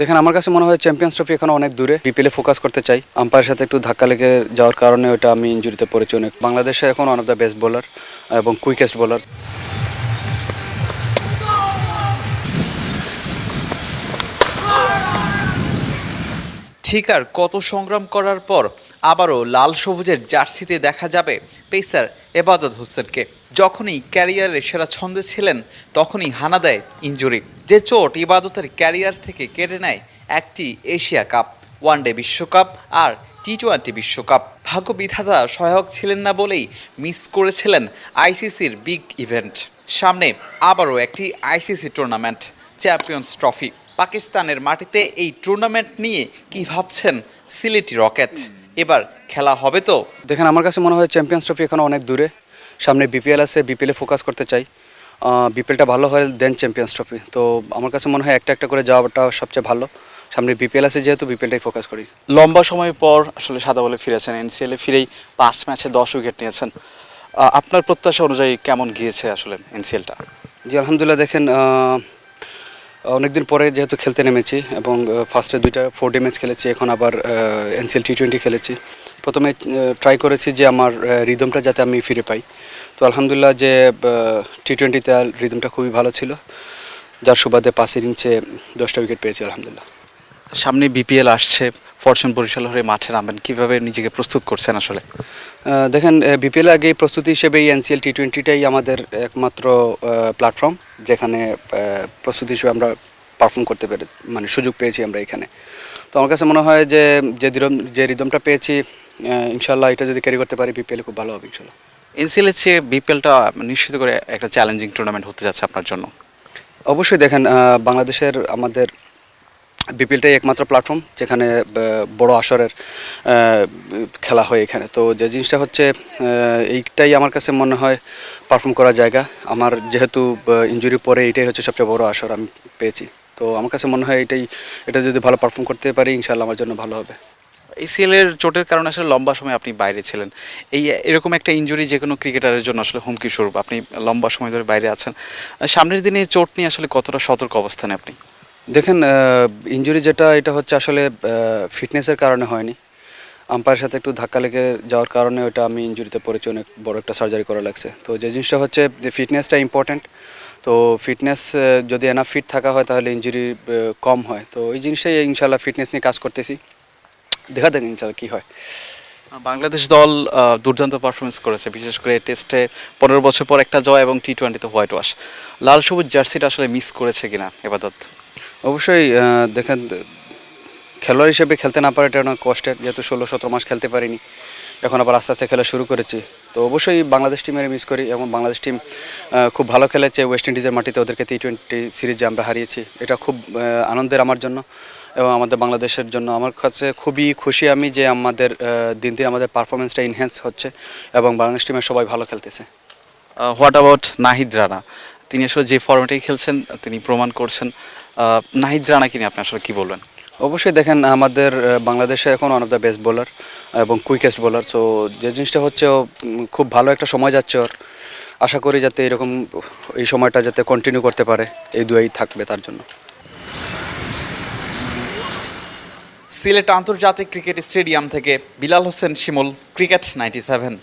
দেখেন, আমার কাছে মনে হয় চ্যাম্পিয়ন্স ট্রফি এখন অনেক দূরে। বিপিএলে ফোকাস করতে চাই। আম্পায়ারের সাথে একটু ধাক্কা লেগে যাওয়ার কারণে ওটা আমি ইঞ্জুরিতে পড়েছি অনেক। বাংলাদেশে এখন one of the best bowler এবং কুইকেস্ট বোলার ঠিক আর, কত সংগ্রাম করার পর আবারও লাল সবুজের জার্সিতে দেখা যাবে পেসার এবাদত হোসেনকে। যখনই ক্যারিয়ারের সেরা ছন্দে ছিলেন, তখনই হানা দেয় ইঞ্জুরি। যে চোট ইবাদতের ক্যারিয়ার থেকে কেড়ে নেয় একটি এশিয়া কাপ ওয়ানডে বিশ্বকাপ আর টি টোয়েন্টি বিশ্বকাপ। ভাগ্য বিধাতা সহায়ক ছিলেন না বলেই মিস করেছিলেন আইসিসির বিগ ইভেন্ট। সামনে আবারও একটি আইসিসি টুর্নামেন্ট, চ্যাম্পিয়ন্স ট্রফি। পাকিস্তানের মাটিতে এই টুর্নামেন্ট নিয়ে কি ভাবছেন সিলেটি রকেট? এবার খেলা হবে তো। দেখেন আমার কাছে মনে হয় চ্যাম্পিয়ন্স ট্রফি এখন অনেক দূরে। সামনে বিপিএল আছে বিপিএলে ফোকাস করতে চাই। বিপিএলটা ভালো হয় দেন চ্যাম্পিয়ন্স ট্রফি তো আমার কাছে মনে হয় একটা একটা করে যাওয়াটা সবচেয়ে ভালো। সামনে বিপিএল আছে যেহেতু বিপিএলটাই ফোকাস করি। লম্বা সময় পর আসলে সাদা বলে ফিরেছেন। এনসিএলে ফিরেই পাঁচ ম্যাচে দশ উইকেট নিয়েছেন। আপনার প্রত্যাশা অনুযায়ী কেমন গিয়েছে আসলে এনসিএলটা জি আলহামদুলিল্লাহ দেখেন অনেকদিন পরে যেহেতু খেলতে নেমেছি এবং ফার্স্টে দুইটা ফোর ডে ম্যাচ খেলেছি, এখন আবার এনসিএল টি টোয়েন্টি খেলেছি। প্রথমে ট্রাই করেছি যে আমার রিদমটা যাতে আমি ফিরে পাই। তো আলহামদুলিল্লাহ যে টি টোয়েন্টিতে রিদমটা খুবই ভালো ছিল। যার সুবাদে পাঁচ ইনিংসে দশটা উইকেট পেয়েছি, আলহামদুলিল্লাহ। সামনে বিপিএল আসছে ফরচুন বরিশাল হয়ে মাঠে নামবেন কীভাবে নিজেকে প্রস্তুত করছেন আসলে? দেখেন বিপিএল আগে প্রস্তুতি হিসেবে এই এনসিএল টি টোয়েন্টিটাই আমাদের একমাত্র প্ল্যাটফর্ম যেখানে প্রস্তুতি হিসেবে আমরা পারফর্ম করতে পেরে মানে সুযোগ পেয়েছি আমরা এখানে। তো আমার কাছে মনে হয় যে যে রিদম যে রিদমটা পেয়েছি ইনশাল্লাহ এটা যদি ক্যারি করতে পারি বিপিএলে খুব ভালো হবে ইনশাল্লাহ এনসিএলের চেয়ে বিপিএলটা নিশ্চিত করে একটা চ্যালেঞ্জিং টুর্নামেন্ট হতে যাচ্ছে আপনার জন্য? অবশ্যই দেখেন বাংলাদেশের আমাদের বিপিএলটাই একমাত্র প্ল্যাটফর্ম যেখানে বড় আসরের খেলা হয় এখানে। তো যে জিনিসটা হচ্ছে এইটাই আমার কাছে মনে হয় পারফর্ম করার জায়গা। আমার যেহেতু ইঞ্জুরি পরে এটাই হচ্ছে সবচেয়ে বড় আসর আমি পেয়েছি। তো আমার কাছে মনে হয় এটাই এটা যদি ভালো পারফর্ম করতে পারি ইনশাল্লাহ আমার জন্য ভালো হবে। এসিএল এর চোটের কারণে আসলে লম্বা সময় আপনি বাইরে ছিলেন। এই, এরকম একটা ইনজুরি যে কোনো ক্রিকেটারের জন্য আসলে হুমকি স্বরূপ, আপনি লম্বা সময় ধরে বাইরে আছেন। সামনের দিনে চোট নিয়ে আসলে কতটা সতর্ক অবস্থানে আপনি? দেখেন ইঞ্জুরি যেটা, এটা হচ্ছে আসলে ফিটনেসের কারণে হয়নি। আম্পায়ারের সাথে একটু ধাক্কা লেগে যাওয়ার কারণে ওটা আমি ইঞ্জুরিতে পড়েছি, অনেক বড় একটা সার্জারি করা লাগছে। তো যে জিনিসটা হচ্ছে, যে ফিটনেসটা ইম্পর্ট্যান্ট তো ফিটনেস যদি এনাফ ফিট থাকা হয়, তাহলে ইঞ্জুরি কম হয়। তো এই জিনিসটাই ইনশাল্লাহ ফিটনেস নিয়ে কাজ করতেছি। দেখা দেন ইনশাল্লাহ কী হয়। বাংলাদেশ দল দুর্দান্ত পারফরমেন্স করেছে, বিশেষ করে টেস্টে পনেরো বছর পর একটা জয় এবং টি টোয়েন্টিতে হোয়াইট ওয়াশ লাল সবুজ জার্সিটা আসলে মিস করেছে কিনা, এবাদত? অবশ্যই দেখেন, খেলোয়াড় হিসেবে খেলতে না পারে এটা অনেক কষ্টের, যেহেতু ষোলো, সতেরো মাস খেলতে পারিনি। এখন আবার আস্তে আস্তে খেলা শুরু করেছি। তো অবশ্যই বাংলাদেশ টিমের মিস করি এবং বাংলাদেশ টিম খুব ভালো খেলেছে ওয়েস্ট ইন্ডিজের মাটিতে ওদেরকে টি টোয়েন্টি সিরিজে আমরা হারিয়েছি। এটা খুব আনন্দের আমার জন্য এবং আমাদের বাংলাদেশের জন্য। আমার কাছে খুবই খুশি আমি যে আমাদের দিন দিন আমাদের পারফরমেন্সটা ইনহ্যান্স হচ্ছে এবং বাংলাদেশ টিমের সবাই ভালো খেলতেছে। What about Nahid Rana? তিনি আসলে যে ফর্মেটেই খেলছেন, তিনি প্রমাণ করছেন। নাহিদ রানাকে নিয়ে আপনি আসলে কী বলবেন? অবশ্যই দেখেন আমাদের বাংলাদেশে এখন one of the best bowler এবং কুইকেস্ট বোলার সো যে জিনিসটা হচ্ছে ও খুব ভালো একটা সময় যাচ্ছে ওর। আশা করি যাতে এরকম এই সময়টা যাতে কন্টিনিউ করতে পারে এই দুয়াই থাকবে তার জন্য। সিলেট আন্তর্জাতিক ক্রিকেট স্টেডিয়াম থেকে Bilal Hossain Shimul cricket ninety seven.